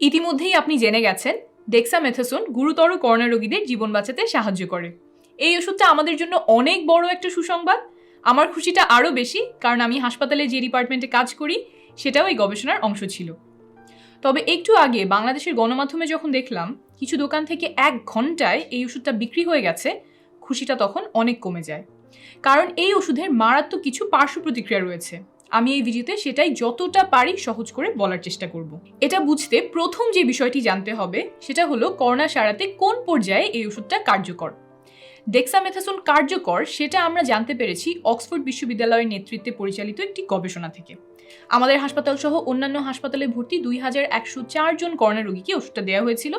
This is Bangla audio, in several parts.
ইতিমধ্যেই আপনি জেনে গেছেন, ডেক্সামেথাসোন গুরুতর করোনা রোগীদের জীবন বাঁচাতে সাহায্য করে। এই ওষুধটা আমাদের জন্য অনেক বড় একটা সুসংবাদ। আমার খুশিটা আরও বেশি, কারণ আমি হাসপাতালে যে ডিপার্টমেন্টে কাজ করি, সেটাও এই গবেষণার অংশ ছিল। তবে একটু আগে বাংলাদেশের গণমাধ্যমে যখন দেখলাম, কিছু দোকান থেকে এক ঘন্টায় এই ওষুধটা বিক্রি হয়ে গেছে, খুশিটা তখন অনেক কমে যায়। কারণ এই ওষুধের মারাত্মক কিছু পার্শ্ব প্রতিক্রিয়া রয়েছে। আমি এই ভিডিওতে সেটাই যতটা পারি সহজ করে বলার চেষ্টা করব। এটা বুঝতে প্রথম যে বিষয়টি জানতে হবে, সেটা হলো করোনা সারাতে কোন পর্যায়ে এই ওষুধটা কার্যকর। ডেক্সামেথাসোন কার্যকর, সেটা আমরা জানতে পেরেছি অক্সফোর্ড বিশ্ববিদ্যালয়ের নেতৃত্বে পরিচালিত একটি গবেষণা থেকে। আমাদের হাসপাতাল সহ অন্যান্য হাসপাতালে ভর্তি দুই হাজার একশো জন করোনা রোগীকে ওষুধটা দেওয়া হয়েছিল।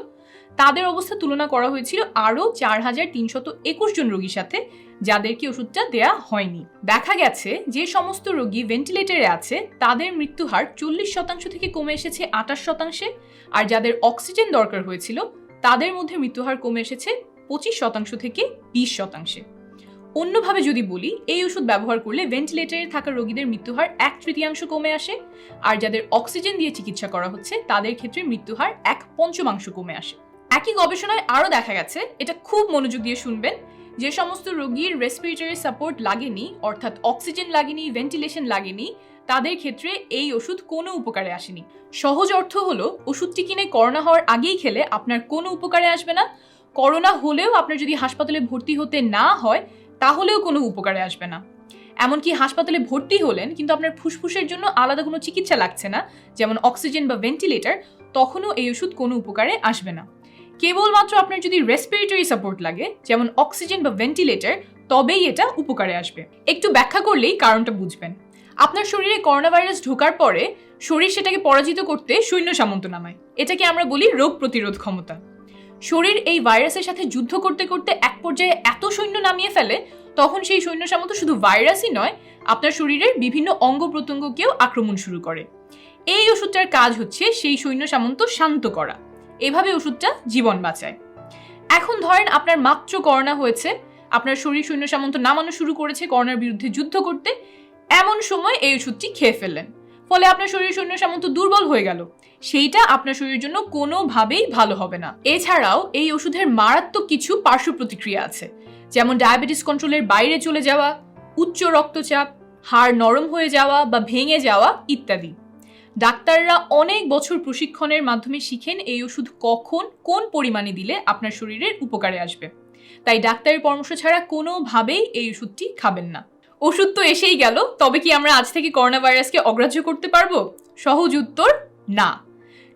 তাদের অবস্থা তুলনা করা হয়েছিল আরও চার হাজার তিনশত একুশ জন রোগীর সাথে, যাদেরকে ওষুধটা দেয়া হয়নি। দেখা গেছে যে সমস্ত রোগী ভেন্টিলেটরে আছে, তাদের মৃত্যু হার চল্লিশ শতাংশ থেকে কমে এসেছে আঠাশ শতাংশে, আর যাদের অক্সিজেন দরকার হয়েছিল, তাদের মধ্যে মৃত্যুহার কমে এসেছে পঁচিশ শতাংশ থেকে বিশ শতাংশে। অন্যভাবে যদি বলি, এই ওষুধ ব্যবহার করলে ভেন্টিলেটরে থাকা রোগীদের মৃত্যুহার এক তৃতীয়াংশ কমে আসে। আর যাদের অক্সিজেন দিয়ে চিকিৎসা করা হচ্ছে, তাদের ক্ষেত্রে মৃত্যুহার এক পঞ্চমাংশ কমে আসে। একই গবেষণায় আরও দেখা গেছে, এটা খুব মনোযোগ দিয়ে শুনবেন, যে সমস্ত রোগীর রেসপিরেটরি সাপোর্ট লাগেনি, অর্থাৎ অক্সিজেন লাগেনি ভেন্টিলেশন লাগেনি, তাদের ক্ষেত্রে এই ওষুধ কোনো উপকারে আসেনি। সহজ অর্থ হলো, ওষুধটি কিনে করোনা হওয়ার আগেই খেলে আপনার কোনো উপকারে আসবে না। করোনা হলেও আপনার যদি হাসপাতালে ভর্তি হতে না হয় তাহলেও কোনো উপকারে আসবে না। এমনকি হাসপাতালে ভর্তি হলেন, কিন্তু আপনার ফুসফুসের জন্য আলাদা কোনো চিকিৎসা লাগছে না, যেমন অক্সিজেন বা ভেন্টিলেটর তখনও এই ওষুধ কোনো উপকারে আসবে না। কেবলমাত্র আপনার যদি রেসপিরেটরি সাপোর্ট লাগে, যেমন অক্সিজেন বা ভেন্টিলেটর তবেই এটা উপকারে আসবে। একটু ব্যাখ্যা করলেই কারণটা বুঝবেন। আপনার শরীরে করোনা ভাইরাস ঢোকার পরে, শরীর সেটাকে পরাজিত করতে সৈন্য সামন্ত নামায়। এটাকে আমরা বলি রোগ প্রতিরোধ ক্ষমতা। শরীর এই ভাইরাসের সাথে যুদ্ধ করতে করতে এক পর্যায়ে এত সৈন্য নামিয়ে ফেলে, তখন সেই সৈন্য সামন্ত শুধু ভাইরাসই নয়, আপনার শরীরের বিভিন্ন অঙ্গ প্রত্যঙ্গকেও আক্রমণ শুরু করে। এই ওষুধটার কাজ হচ্ছে সেই সৈন্য সামন্ত শান্ত করা। এভাবে ওষুধটা জীবন বাঁচায়। এখন ধরেন আপনার মাত্র করোনা হয়েছে, আপনার শরীর সৈন্য সামন্ত নামানো শুরু করেছে করোনার বিরুদ্ধে যুদ্ধ করতে, এমন সময় এই ওষুধটি খেয়ে ফেললেন। ফলে আপনার শরীর সৈন্য সামন্ত দুর্বল হয়ে গেল। সেইটা আপনার শরীরের জন্য কোনোভাবেই ভালো হবে না। এছাড়াও এই ওষুধের মারাত্মক কিছু পার্শ্ব প্রতিক্রিয়া আছে। যেমন ডায়াবেটিস কন্ট্রোলের বাইরে চলে যাওয়া, উচ্চ রক্তচাপ, হাড় নরম হয়ে যাওয়া বা ভেঙে যাওয়া ইত্যাদি। ডাক্তাররা অনেক বছর প্রশিক্ষণের মাধ্যমে শিখেন এই ওষুধ কখন, কোন পরিমাণে দিলে আপনার শরীরের উপকারে আসবে। তাই ডাক্তারের পরামর্শ ছাড়া কোনোভাবেই এই ওষুধটি খাবেন না। ওষুধ তো এসেই গেল, তবে কি আমরা আজ থেকে করোনা ভাইরাসকে অগ্রাহ্য করতে পারব? সহজ উত্তর, না।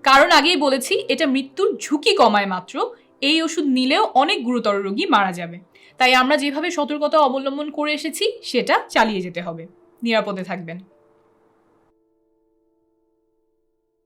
কারণ আগেই বলেছি, এটা মৃত্যুর ঝুঁকি কমায় মাত্র, এই ওষুধ নিলেও অনেক গুরুতর রোগী মারা যাবে। তাই আমরা যেভাবে সতর্কতা অবলম্বন করে এসেছি, সেটা চালিয়ে যেতে হবে। নিরাপদে থাকবেন।